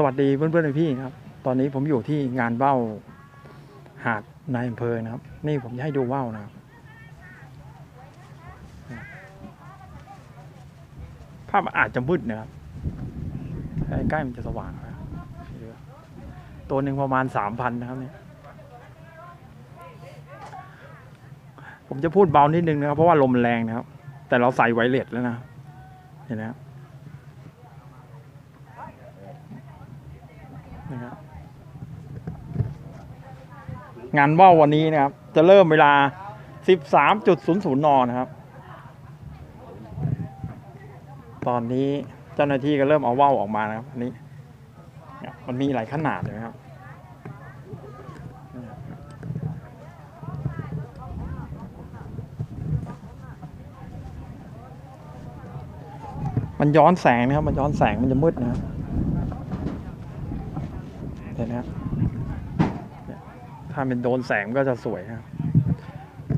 สวัสดีเพื่อนๆพี่ๆนะครับ ตอนนี้ผมอยู่ที่งานว่าวหาดนายอำเภอนะครับ นี่ผมจะให้ดูว่าวนะครับ ภาพอาจจะมืดนะครับใกล้ๆมันจะสว่างนะครับตัวหนึ่งประมาณสามพันนะครับเนี่ย ผมจะพูดเบานิดนึงนะครับ เพราะว่าลมแรงนะครับ แต่เราใส่ไวเลสแล้วนะ เห็นไหมครับ นะครับงานว่าววันนี้นะครับ จะเริ่มเวลา 13.00นนะครับ ตอนนี้เจ้าหน้าที่ก็เริ่มเอาว่าวออกมานะครับอันนี้มันมีหลายขนาดเลยครับมันย้อนแสงนะครับ มันย้อนแสงมันจะมืดนะครับ เห็นไหมถ้าเป็นโดนแสงก็จะสวยครับ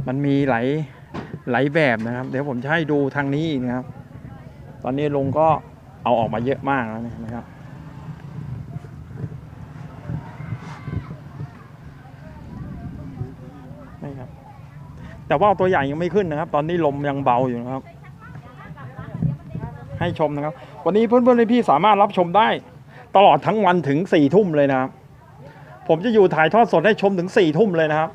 มันมีหลายหลายแบบนะครับ เดี๋ยวผมจะให้ดูทางนี้อีกนะครับ ตอนนี้ลุงก็เอาออกมาเยอะมากแล้วเนี่ยนะครับนี่ครับ แต่ว่าตัวใหญ่ยังไม่ขึ้นนะครับ ตอนนี้ลมยังเบาอยู่นะครับ ให้ชมนะครับ วันนี้เพื่อนๆพี่ๆสามารถรับชมได้ ตลอดทั้งวันถึงสี่ทุ่มเลยนะครับ ผมจะอยู่ถ่ายทอดสดให้ชมถึงสี่ทุ่มเลยนะครับ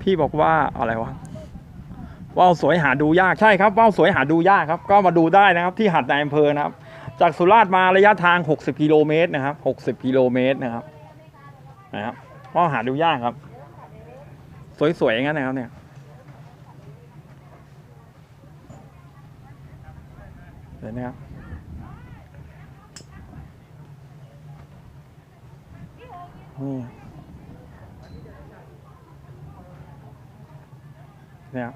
พี่บอกว่าอะไรวะว่าวสวยหาดูยากใช่ครับว่าวสวยหาดูยากครับ ก็มาดูได้นะครับที่หาดในอำเภอนะครับ จากสุราษฎร์มาระยะทาง 60กิโลเมตรนะครับ 60กิโลเมตรนะครับนะครับว่าวหาดูยากครับ สวยๆอย่างนั้นนะครับเนี่ย เห็นไหมครับนี่เนี่ย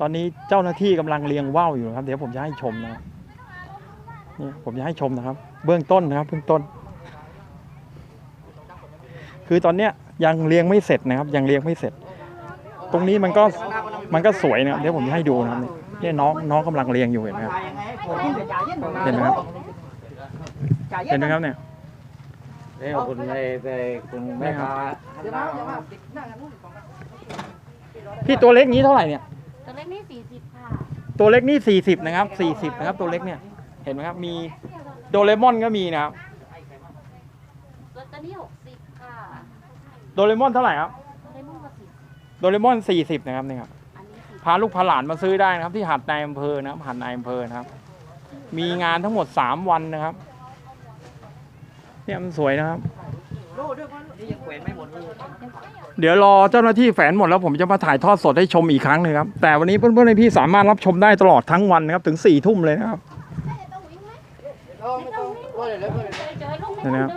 ตอนนี้เจ้าหน้าที่กำลังเรียงว่าวอยู่ครับ เดี๋ยวผมจะให้ชมนะครับนี่ผมจะให้ชมนะครับ เบื้องต้นนะครับเบื้องต้น คือตอนเนี้ยยังเรียงไม่เสร็จนะครับ ยังเรียงไม่เสร็จ ตรงนี้มันก็ มันก็สวยนะครับเดี๋ยวผมจะให้ดูนะครับเนี่ยเนี่ยน้องน้องกำลังเรียงอยู่เห็นไหมครับเห็นไหมครับเห็นไหมครับเนี่ย นี่คุณในในคุณแม่ค้าพี่ตัวเล็กนี้เท่าไหร่เนี่ย ตัวเล็กนี่สี่สิบค่ะ ตัวเล็กนี่สี่สิบนะครับสี่สิบนะครับ ตัวเล็กเนี่ยเห็นไหมครับมีโดเรมอนก็มีนะครับตัวตัวนี้หกสิบค่ะโดเรมอนเท่าไหร่ครับตัวเล็กมันก็สิบโดเรมอนสี่สิบนะครับเนี่ยครับอันนี้สิบ พาลูกพาหลานมาซื้อได้นะครับ ที่หาดนายอำเภอนะครับหาดนายอำเภอนะครับ มีงานทั้งหมดสามวันนะครับเนี่ยมันสวยนะครับ เดี๋ยวรอเจ้าหน้าที่แฝนหมดแล้วผมจะมาถ่ายทอดสดให้ชมอีกครั้งหนึงครับ แต่วันนี้เพื่อนๆพี่สามารถรับชมได้ตลอดทั้งวันนะครับ ถึงสี่ทุ่มเลยนะครับไม่นไหมครั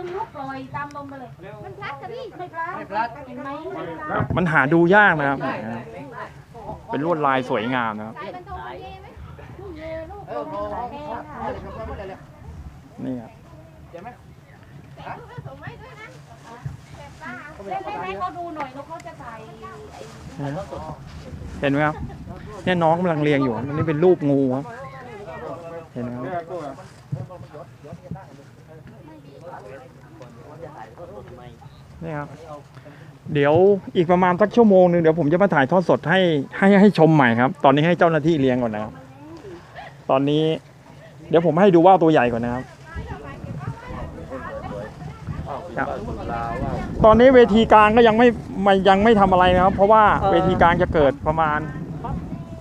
บมันหาดูยากนะครับ เป็นลวดลายสวยงามนะครับ นี่ครับเห็นไหมเล่นๆให้เขาดูหน่อยแล้วเขาจะใส่เห็นไหมครับเนี่ยน้องกำลังเรียงอยู่อันนี้เป็นรูปงูครับ เห็นไหมครับ นี่ครับ เดี๋ยวอีกประมาณสักชั่วโมงหนึ่งเดี๋ยวผมจะมาถ่ายทอดสดให้ให้ให้ชมใหม่ครับ ตอนนี้ให้เจ้าหน้าที่เลี้ยงก่อนนะครับ ตอนนี้ เดี๋ยวผมให้ดูว่าวตัวใหญ่ก่อนนะครับครับตอนนี้เวทีกลางก็ยังไม่ไม่ยังไม่ทำอะไรนะครับ เพราะว่าเวทีกลางจะเกิดประมาณ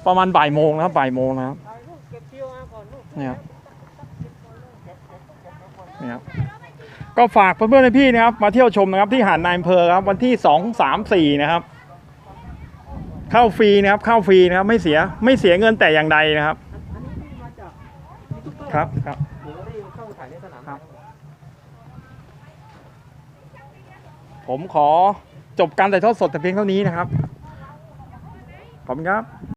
ประมาณบ่ายโมงนะครับบ่ายโมงนะครับเนี่ยครับเนี่ยครับ ก็ฝากเพื่อนๆพี่นะครับ มาเที่ยวชมนะครับที่หาดนายอำเภอครับวันที่สองสามสี่นะครับ เข้าฟรีนะครับ เข้าฟรีนะครับ ไม่เสียไม่เสียเงินแต่อย่างใดนะครับ ครับครับครับผมขอจบการถ่ายทอดสดแต่เพียงเท่านี้นะครับ ขอบคุณครับ